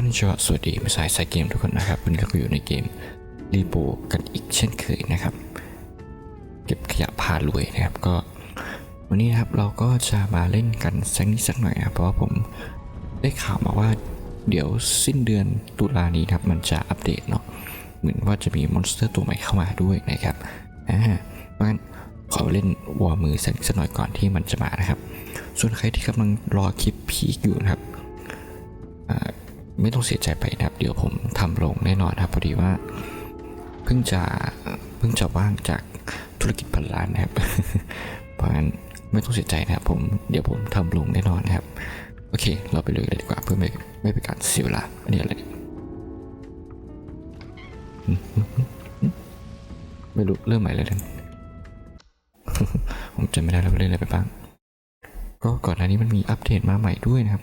ก็นิชวะสวัสดีมาสายสายเกมทุกคนนะครับวันนี้เราก็อยู่ในเกมรีโปกันอีกเช่นเคยนะครับ เก็บขยะพารวยนะครับก็ วันนี้นะครับเราก็จะมาเล่นกันสักนิดสักหน่อยนะครับเพราะว่าผมได้ข่าวมาว่าเดี๋ยวสิ้นเดือนตุลานี้นะครับมันจะอัปเดตเนาะเหมือนว่าจะมีมอนสเตอร์ตัวใหม่เข้ามาด้วยนะครับอ่าเพราะงั้นขอเล่นวอร์มือสักนิดสักหน่อยก่อนที่มันจะมานะครับ ส่วนใครที่กำลังรอคลิปพีคอยู่นะครับ ไม่ต้องเสียใจไปนะครับ เดี๋ยวผมทำลงแน่นอนครับ พอดีว่า เพิ่งจะเพิ่งจะว่างจากธุรกิจพันล้านนะครับ เพราะงั้นไม่ต้องเสียใจนะครับ ผมเดี๋ยวผมทำลงแน่นอนนะครับ โอเค เราไปเลยเลยดีกว่าเพื่อไม่ไม่เป็นการเสียเวลาอันนี้อะไรไม่รู้เริ่มใหม่เลยนะผมจำไม่ได้แล้วว่าเล่นอะไรไปบ้าง ก็ก่อนหน้านี้มันมีอัปเดตมาใหม่ด้วยนะครับ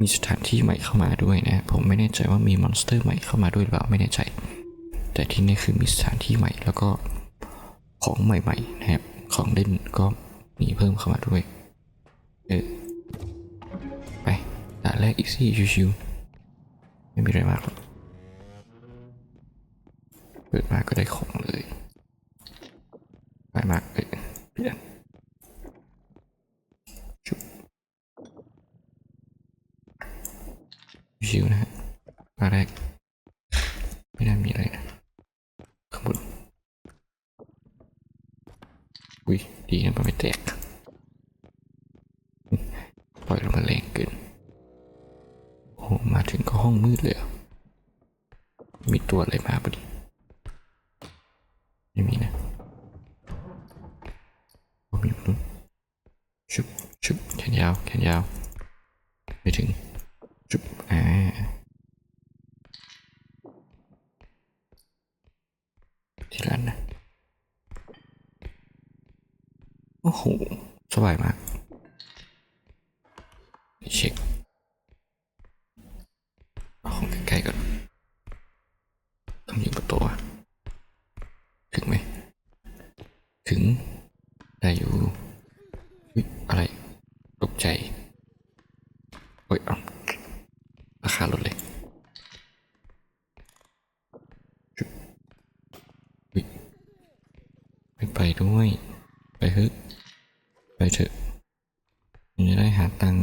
มีสถานที่ใหม่เข้ามาด้วยนะ ผมไม่แน่ใจว่ามีมอนสเตอร์ใหม่เข้ามาด้วยหรือเปล่าไม่แน่ใจ แต่ที่นี่คือมีสถานที่ใหม่แล้วก็ของใหม่ๆนะครับ ของเล่นก็มีเพิ่มเข้ามาด้วย เออ ไปด่านแรกอีกซี่ชิวๆไม่มีอะไรมากหรอกเปิดมาก็ได้ของเลยไปมากเอ้ยเปลี่ยนชิ วนะฮะมาแรก ไม่น่ามีอะไรนะข้างบนอุ้ย ดีนะมันไม่แตก ปล่อยลงมาแรงเกินโอ้มาถึงก็ห้องมืดเลยมีตัวอะไรมาปะดิไม่มีนะโอ้มีอยู่นู่นชุบชุบแขนยาว แขนยาว ไม่ถึง จุบอ่าที่ร้านนะ โอ้โห สบายมาก เช็คเอาของใกล้ๆก่อน ต้องยิงประตูอะถึงไหม ถึง ได้อยู่อุ๊ยอะไร ตกใจโอ้ยเอา ราคาลดเลยจุ๊บอุ๊ยไม่ไปด้วย ไปเถอะไปเถอะมันจะได้หาตังค์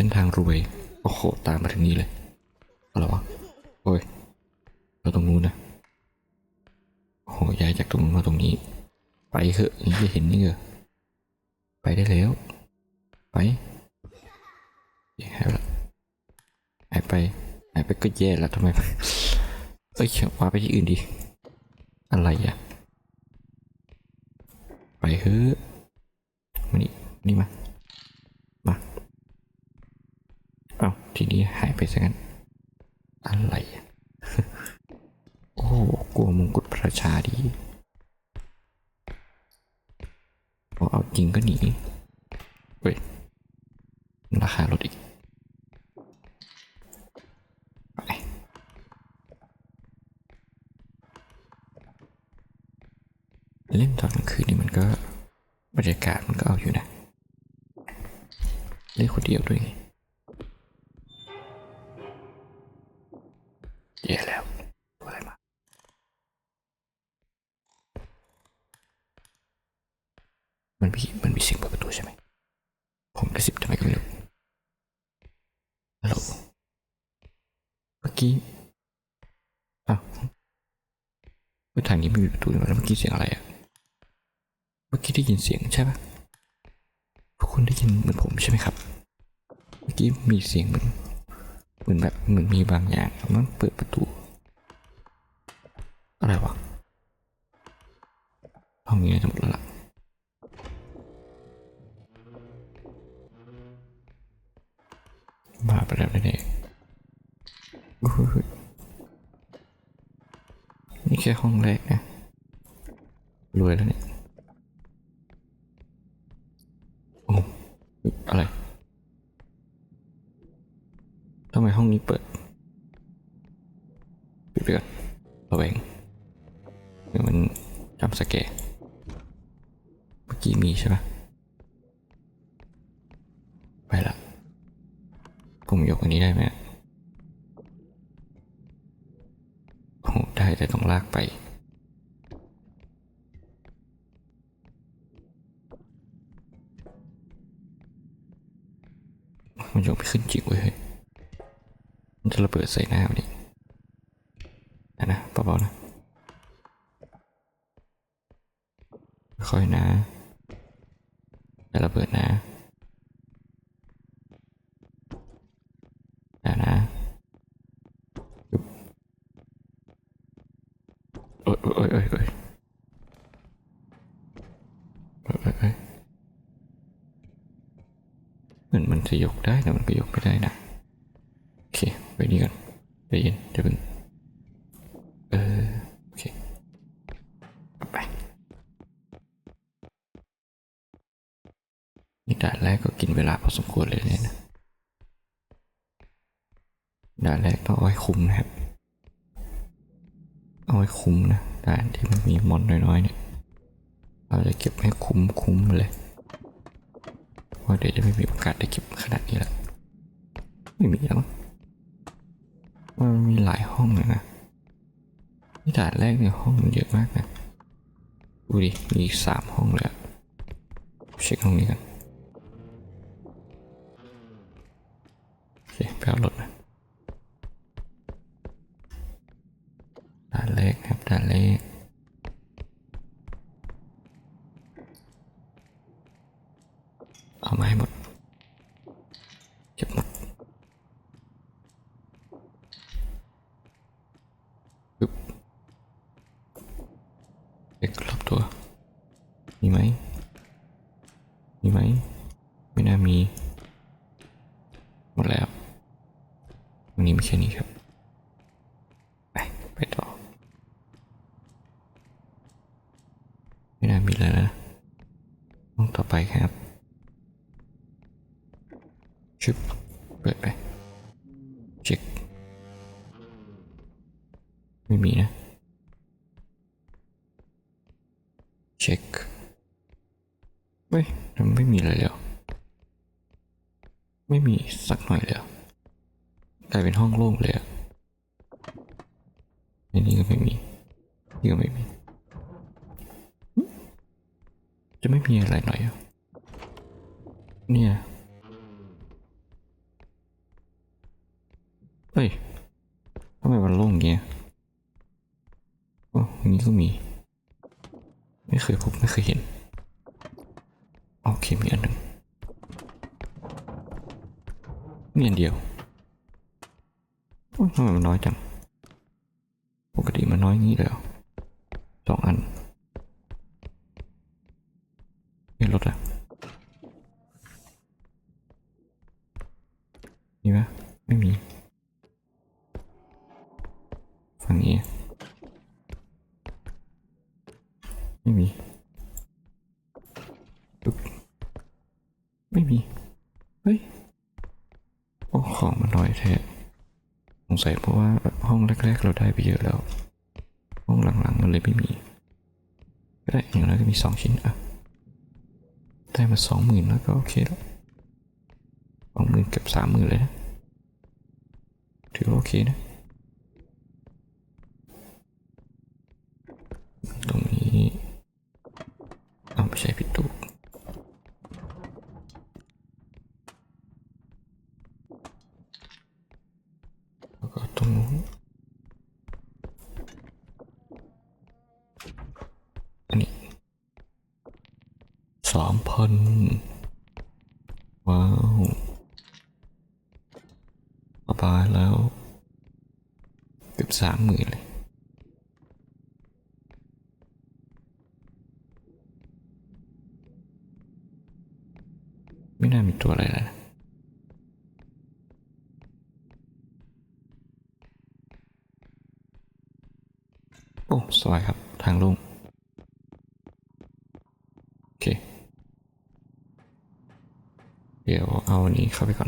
เส้นทางรวย โอ้โห ตามมาถึงนี้เลย อะไรวะ โอ้ยเราตรงนู้นนะ โอ้โห ย้ายจากตรงนู้นมาตรงนี้ ไปเถอะนี่จะเห็นนี่เหรอไปได้แล้ว ไปหายไปละหายไปหายไปก็แย่แล้วทำไม เอ้ยว่าไปที่อื่นดิอะไรอะ ไปเฮ้อะมานี่นี่มา เอาทีนี้หายไปซะงั้น อะไร โอ้กลัวมงกุฎพระราชาดีพอเอาจริงก็หนีเฮ้ย ราคาลดอีกไปเล่นตอนกลางคืนนี่มันก็บรรยากาศมันก็เอาอยู่นะ เล่นคนเดียวด้วยไงแย่แล้วอะไรมา มันมีมันมีเสียงเปิดประตูใช่ไหม ผมกระซิบทำไมก็ไม่รู้ฮัลโหล เมื่อกี้ อ้าวเมื่ประตูเลยแล้วเมื่อกี้เสียงอะไรอะเมื่อกี้ได้ยินเสียงใช่ปะทุกคนได้ยินเหมือนผมใช่ไหมครับ เมื่อกี้มีเสียงเหมือนเหมือนแบบเหมือนมีบางอย่างมันเปิดประตู อะไรวะห้องนี้จะหมดแล้วล่ะมาไปแล้วแน่ๆอุ๊ยนี่แค่ห้องแรกนะ รวยแล้วเนี่ย โอ้อุ๊ยอะไร ทำไมห้องนี้เปิด ปิดไปก่อนระแวงเดี๋ยวมันจำสแกร์เมื่อกี้มีใช่ปะไปละ ผมยกอันนี้ได้ไหมอะโอ้โหได้แต่ต้องลากไป มันยกไม่ขึ้นจริงเว้ยเฮ้ยมันจะ ระเบิดใส่หน้ามันดินะนะเบาๆนะ ค่อยนะจะระเบิดนะอย่นะโอ้ยโอ้ยโอ้ยโอ้ยโอ้ยโอ้ยโอ้ยเหมือนมันจะยกได้แต่มันก็ยกไม่ได้นะ ไปนี่ก่อนใจเย็นเดี๋ยวเพิ่งเออโอเคไปนี่ด่านแรกก็กินเวลาพอสมควรเลยเนี่ยนะ ด่านแรกต้องเอาให้คุ้มนะครับ เอาให้คุ้มนะด่านที่มันมีมอนน้อยๆเนี่ย เราจะเก็บให้คุ้มคุ้มเลยเพราะเดี๋ยวจะไม่มีโอกาสได้เก็บขนาดนี้แล้ว ไม่มีแล้วมั้งมันมีหลายห้องเลยนะนี่ด่านแรกเนี่ยห้องมันเยอะมากนะ ดูดิมีอีกสามห้องเลยอะเช็คห้องนี้กัน โอเคไปเอารถนะด่านแรกครับด่านแรกเอามาให้หมด เก็บหมดปึ๊บเช็ครอบตัว มีไหม มีไหม ไม่น่ามี หมดแล้ว วันนี้มีแค่นี้ครับ ไป ไปต่อ ไม่น่ามีแล้วนะห้องต่อไปครับชึบเปิดไป เช็ค ไม่มีนะ เช็ค เฮ้ยมันไม่มีเลยเหรอไม่มีสักหน่อยเลยกลายเป็นห้องโล่งเลยอะในนี้ก็ไม่มีนี่ก็ไม่มีหึจะไม่มีอะไรหน่อยเหรอเนี่ยเฮ้ยทำไมมันโล่งอย่างเงี้ยโอ้อย่างนี้ก็มี ไม่เคยพบไม่เคยเห็น โอเคมีอันหนึ่งมีอันเดียวโอ้ยทำไมมันน้อยจัง ปกติมันน้อยงี้เลยเหรอสองอันนี่รถอะ มีไหมไม่มี ฝั่งนี้ ไม่มีปึ๊บไม่มี เฮ้ยโอ้ของมันน้อยแท้สงสัยเพราะว่าห้องแรก ๆ เราได้ไปเยอะแล้ว ห้องหลังๆมันเลยไม่มี ก็ได้อย่างน้อยก็มีสองชิ้นอะได้มาสองหมื่นแล้วก็โอเคแล้วสองหมื่นเกือบสามหมื่นเลยนะ ถือว่าโอเคนะ ตรงนี้เอาไม่ใช่ผิดตู้แล้วก็ตรงนู้นอันนี้สามพันว้าวสบายแล้ว อบสามหมื่นเลยไม่น่ามีตัวอะไรแล้วโอ้สวยครับ ทางลงโอเค เดี๋ยวเอาอันนี้เข้าไปก่อน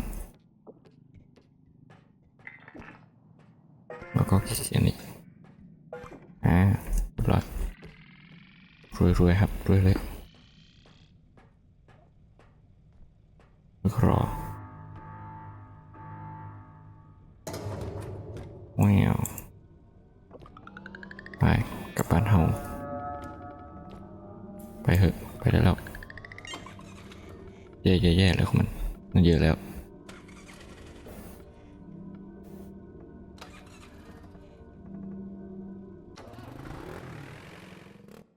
แววไปกลับบ้านเฮาไปเถอะไปได้แล้วแย่แย่แย่แล้วของมัน มันเยอะแล้ว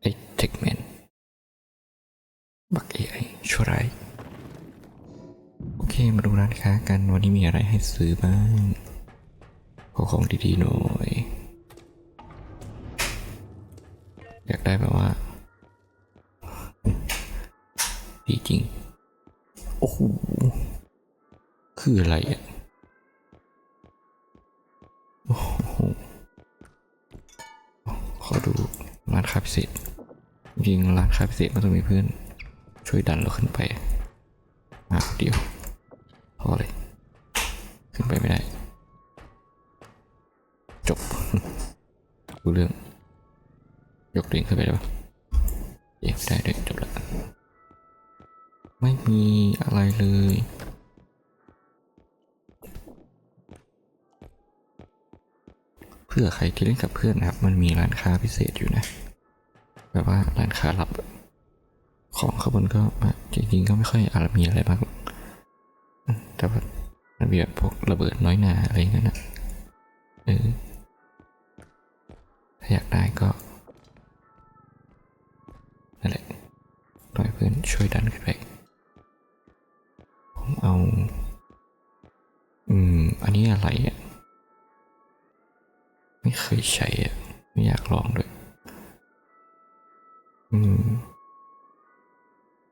ไอ้เทคแมนบักเอไอชั่วร้ายโอเคมาดูร้านค้ากันวันนี้มีอะไรให้ซื้อบ้าง ของดีๆหน่อย อยากได้แบบว่า ดีจริง โอ้โห คืออะไรอะ โอ้โห ขอดูร้านคาพิเศษจริงร้านคาพิเศษมันต้องมีเพื่อน ช่วยดันเราขึ้นไปมาคนเดียวพอเลย เรื่อง ยกตัวเองขึ้นไปได้ปะเอ๊ะไม่ได้ด้วยจบแล้วไม่มีอะไรเลยเพื่อใครที่เล่นกับเพื่อนนะครับ มันมีร้านค้าพิเศษอยู่นะ แบบว่าร้านค้าลับ ของข้างบนก็จริงๆก็ไม่ค่อยอะไรมีอะไรมากแต่ว่ามันมีแบบพวกระเบิดน้อยหนาอะไรเงี้ยนะ อืม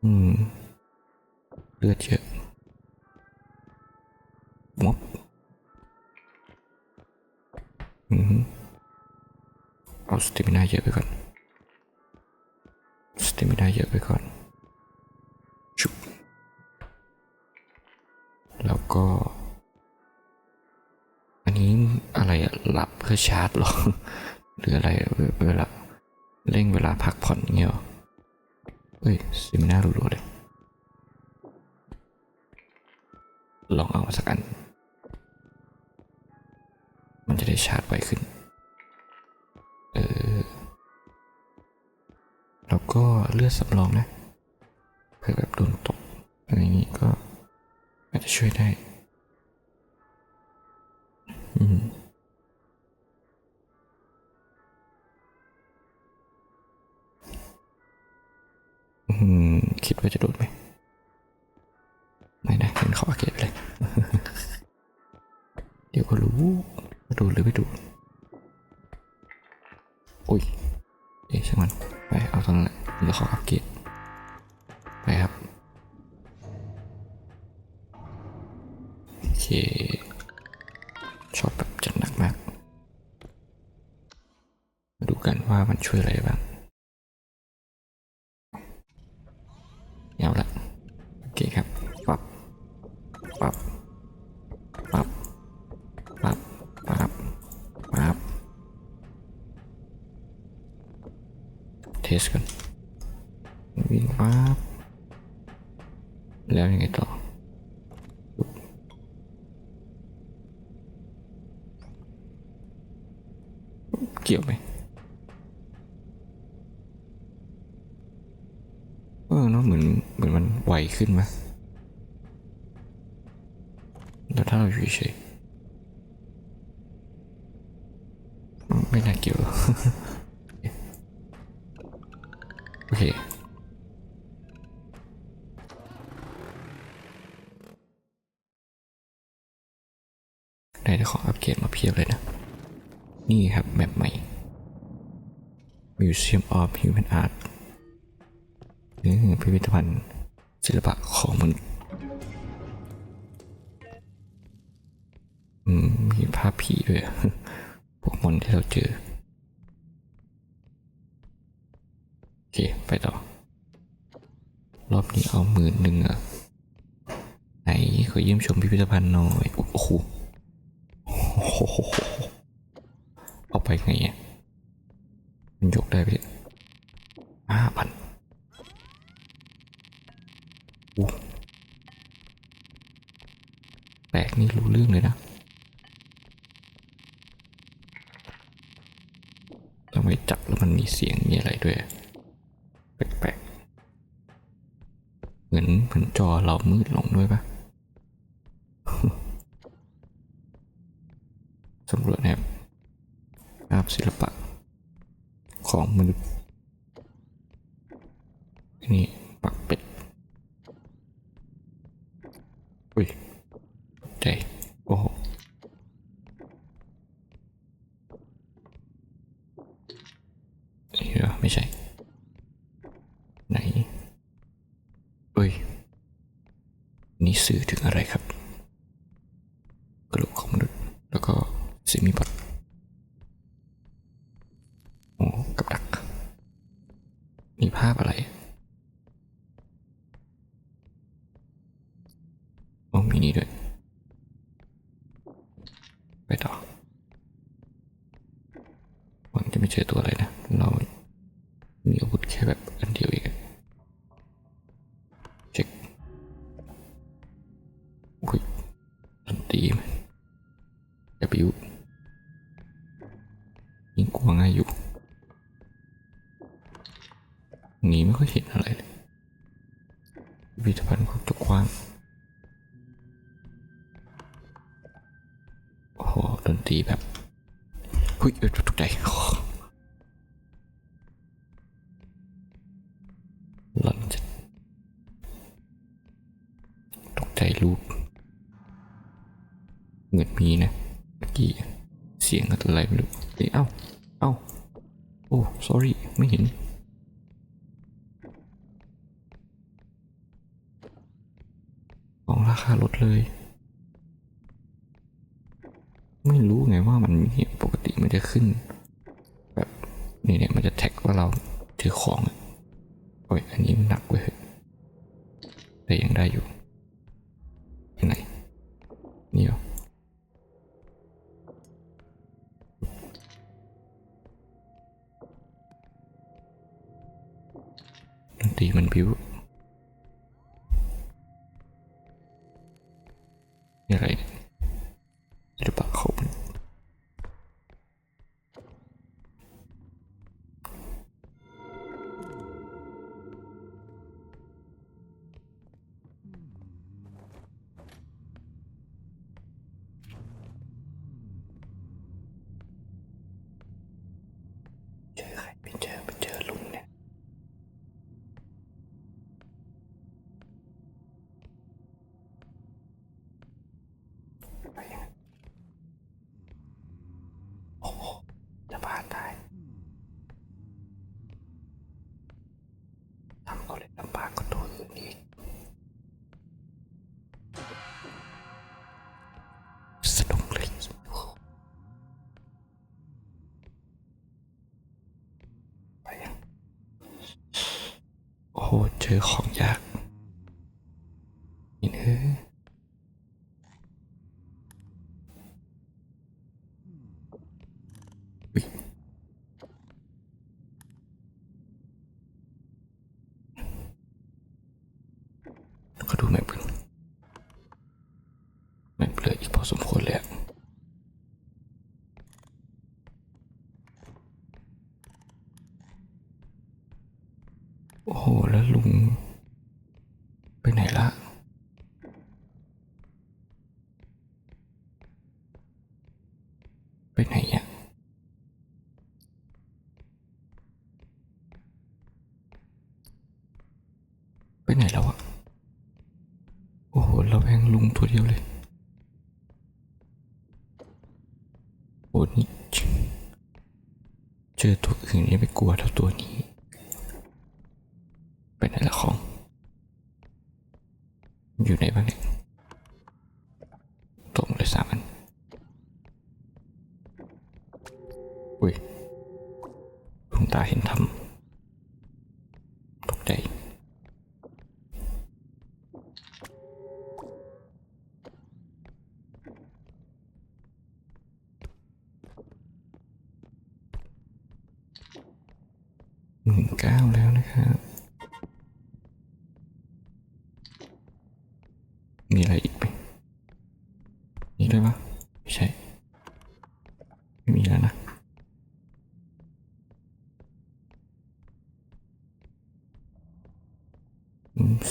อืม เลือดเยอะมอบอืมเอาสเตมินาเยอะไปก่อนสเตมินาเยอะไปก่อน ชุบ แล้วก็ อันนี้อะไรอะหลับเพื่อชาร์จหรอ หรืออะไรเวลา เร่งเวลาพักผ่อนเงี้ยเฮ้ยสเตมินารัวๆเลย ลองเอามาสักอัน มันจะได้ชาร์จไวขึ้น เออ แล้วก็เลือดสำรองนะ เพื่อแบบโดนตกอะไรอย่างนี้ก็อาจจะช่วยได้ คิดว่าจะโดไหมไม่นะเห็นเขาอาเกตไปเลย เดี๋ยวก็รู้ว่าโดนหรือไม่โดนอุ้ยเอ๊ะช่างมันไปเอาตรงนั้นแหละแล้วเขาอัปเกรดไปครับโอเคชอบแบบจัดหนักมาก มาดูกันว่ามันช่วยอะไรบ้าง แล้วยังไงต่อเกี่ยวไหมเออเนาะเหมือนเหมือนมันไหวขึ้นไหมแล้วถ้าเราอยู่เฉยไม่น่าเกี่ยว นี่ครับแบบใหม่ Museum of Human Art นี่พิพิธภัณฑ์ศิลปะของมนุษย์มีภาพผีด้วยพวกมอนที่เราเจอ โอเค ไปต่อ รอบนี้เอาหมื่นหนึ่งอะไหนขอเยี่ยมชมพิพิธภัณฑ์หน่อย โอ้โหโอ้โห ไปไงมันยกได้พี่ห้าพันแปลกนี่รู้เรื่องเลยนะทำไมจับแล้วมันมีเสียงมีอะไรด้วย แปลกๆ เหมือนเหมือนจอเรามืดลงด้วยปะ ใช่ ไหนเอ้ย นี่สื่อถึงอะไรครับ กระโหลกของมนุษย์ แล้วก็ซิมิบัตโอ้กับดัก มีภาพอะไรโอ้มีนี่ด้วย ไปต่อหวังจะไม่เจอตัวอะไร พิธภัณฑ์ก็กว้งโอ้โหดนตรีแบบหุ้ยตกใจหลังจะตกใจลูกเงินมีนะเมื่อกี้เสียงอะไรไม่รู้เอ้าเอ้าโอ้ sorry ไม่เห็น ดนตรีมันบิว โอ้โหเจอของยากนี่เนอะ แล้วก็ดูแมปกันแมปเหลืออีกพอสมควรเลยอะโอ้โห แล้วลุง ไปไหนละ ไปไหนอะ ไปไหนแล้วอะ โอ้โห เราแพ งลุงตัวเดียวเลยโอ้นี่เจอตัวอื่นยังไม่กลัวเท่าตัวนี้ ไปไหนละของ อยู่ไหนบ้างเนี่ยตกหมดเลยสามอันอุ้ยดวงตาเห็นธร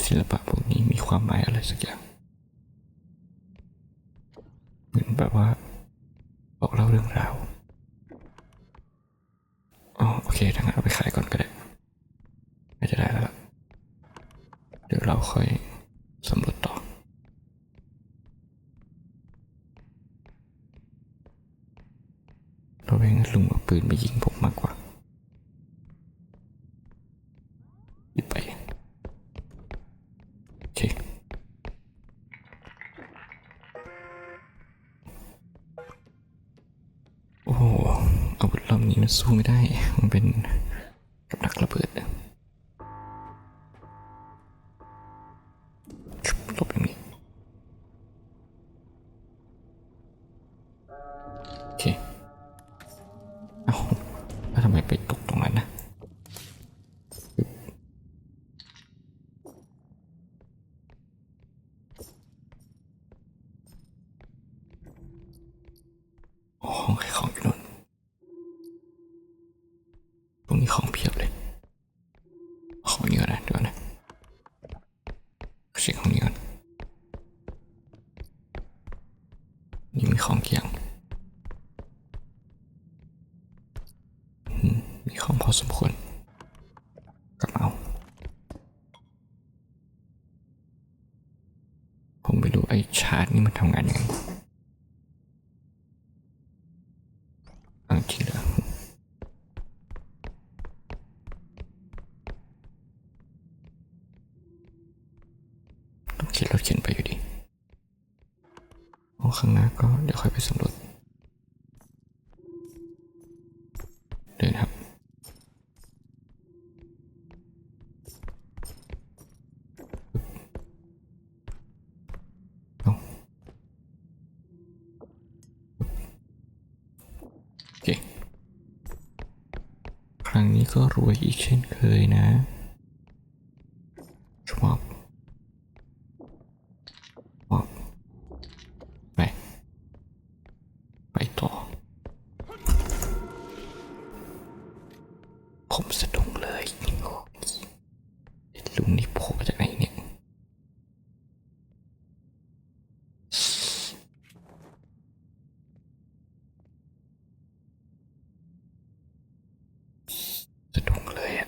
ศิลปะพวกนี้มีความหมายอะไรสักอย่าง สู้ไม่ได้ มันเป็นกับดักระเบิดชุบลบอย่างนี้โอเค องพอสมควรกระเป๋าผมไม่รู้ไอ้ชาร์จนี่มันทำงานยังไงอังทีละต้องเข็นรถเข็นไปอยู่ดีโอ้ข้างหน้าก็เดี๋ยวค่อยไปสำรวจ ไว้อีกเช่นเคยนะชอบชอบไป ไปต่อ ผมสะดุ้งเลยโอ้ยลุงนี่โผล่มาจากไหนเนี่ย สะดุ้งเลยอะ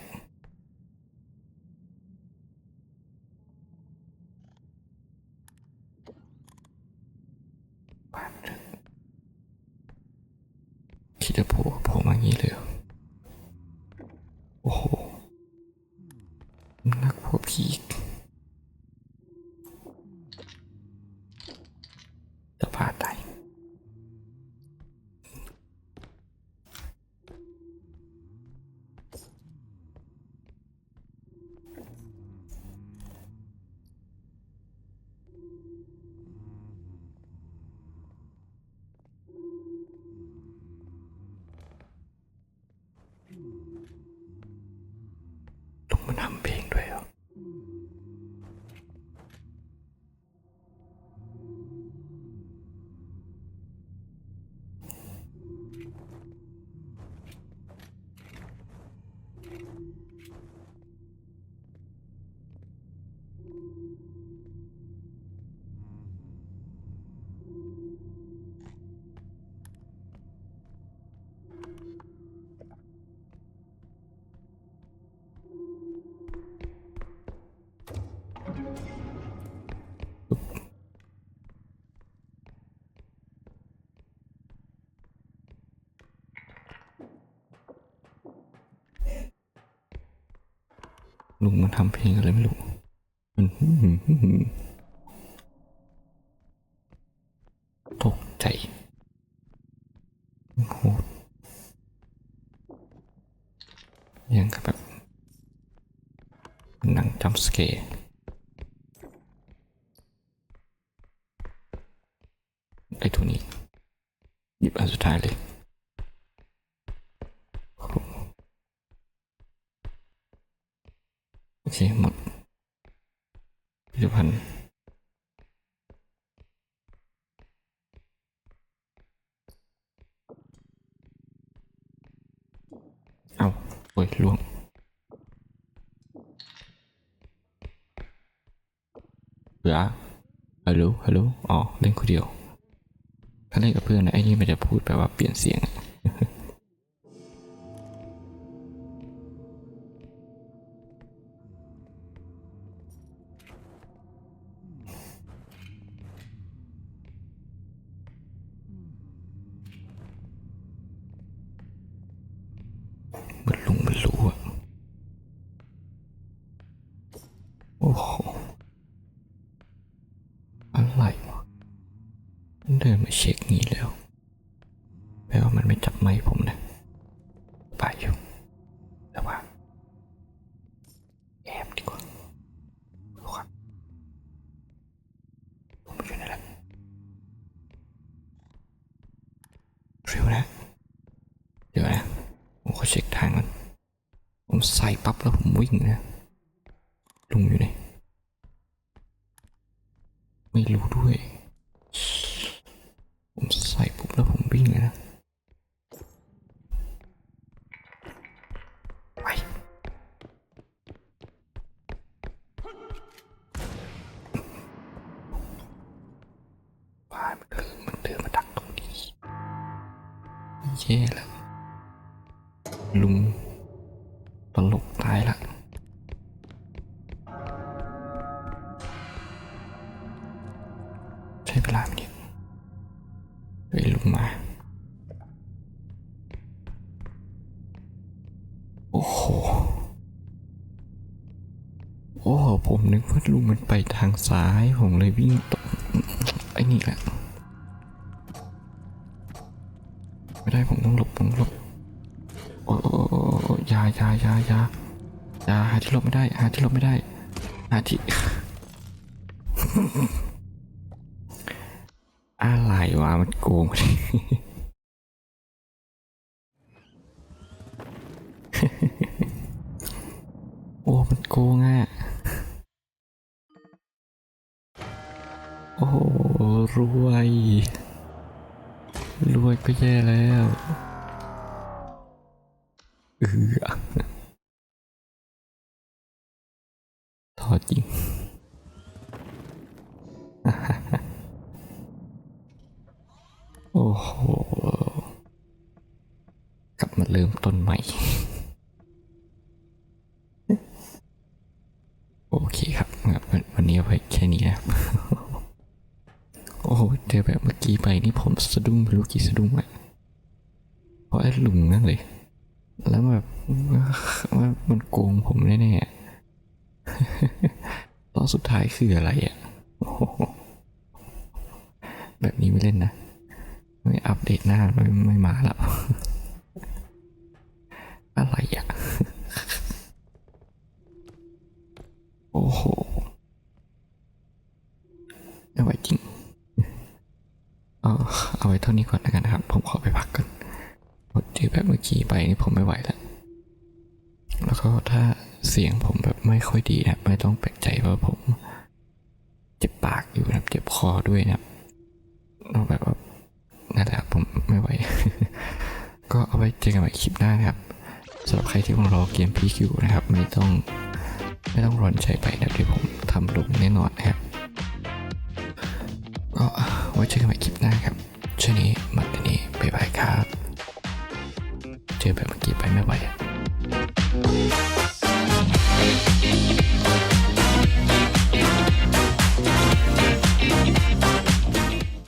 บ้านเถอะ คิดจะโผล่โผล่มางี้เลย ลุงมันทำเพลงอะไรไม่รู้มันตกใจโหดยังกับแบบหนังจัมป์สเกร์ไอ้ตัวนี้หยิบอันสุดท้ายเลย โอ เค หมดพิพิธภัณฑ์เอาโอ้ยล่วงยาฮัลโหลฮัลโหลอ๋อ เล่นคนเดียว ถ้าเล่นกับเพื่อนนะไอ้นี่มันจะพูดแบบว่าเปลี่ยนเสียง เดินมาเช็คงี้แล้วแปลว่ามันไม่จับไม้ผมนะไปอยู่แต่ว่าแอบดีกว่าดูครับผมอยู่นั่นแหละเร็วนะ เดี๋ยวนะ ผมขอเช็คทางก่อนผมใส่ปั๊บแล้วผมวิ่งนะ เดินมาดักตรงนี้แย่แล้วลุงตลกตายละใช้เวลาไมเนี่ยเฮ้ยลุงมา โอ้โห โอ้โหผมนึกว่าลุงมันไปทางซ้าย ผมเลยวิ่งตรงไอ้นี่แหละาอยาอยาอยาอยาหาที่หลบไม่ได้ หาที่หลบไม่ได้ หาที่ อะไรวะมันโกงโอ้มันโกงอะโอ้รวย รวยก็แย่แล้วเออ จริง โอ้โห กลับมาเริ่มต้นใหม่ โอเคครับงั้นวันนี้เอาไว้แค่นี้นะครับโอ้โหเจอแบบเมื่อกี้ไปนี่ผมสะดุ้งไม่รู้กี่สะดุ้งอะเพราะไอ้ลุงนั่นเลย แล้วแบบว่ามันโกงผมแน่ๆ ตอนสุดท้ายคืออะไรอะแบบนี้ไม่เล่นนะ ไม่อัปเดตหน้าไม่ไม่มาแล้ว อะไรอะโอ้โหไม่ไหวจริง เอาเอาไว้เท่านี้ก่อนแล้วกันนะครับ ผมขอไปพักก่อนเพราะเจอแบบเมื่อกี้ไปนี่ผมไม่ไหวแล้ว แล้วก็ถ้า เสียงผมแบบไม่ค่อยดีนะไม่ต้องแปลกใจว่าผม เจ็บปากอยู่นะเจ็บคอด้วยนะครับเอาแบบว่านั่นแหละผมไม่ไหว ก็เอาไว้เจอกันใหม่คลิปหน้านครับสำหรับใครที่กำลังรอเกม PQ นะครับ ไม่ต้องไม่ต้องรอนใจไปนะเดี๋ยวผมทำลงแน่นอนนะครับ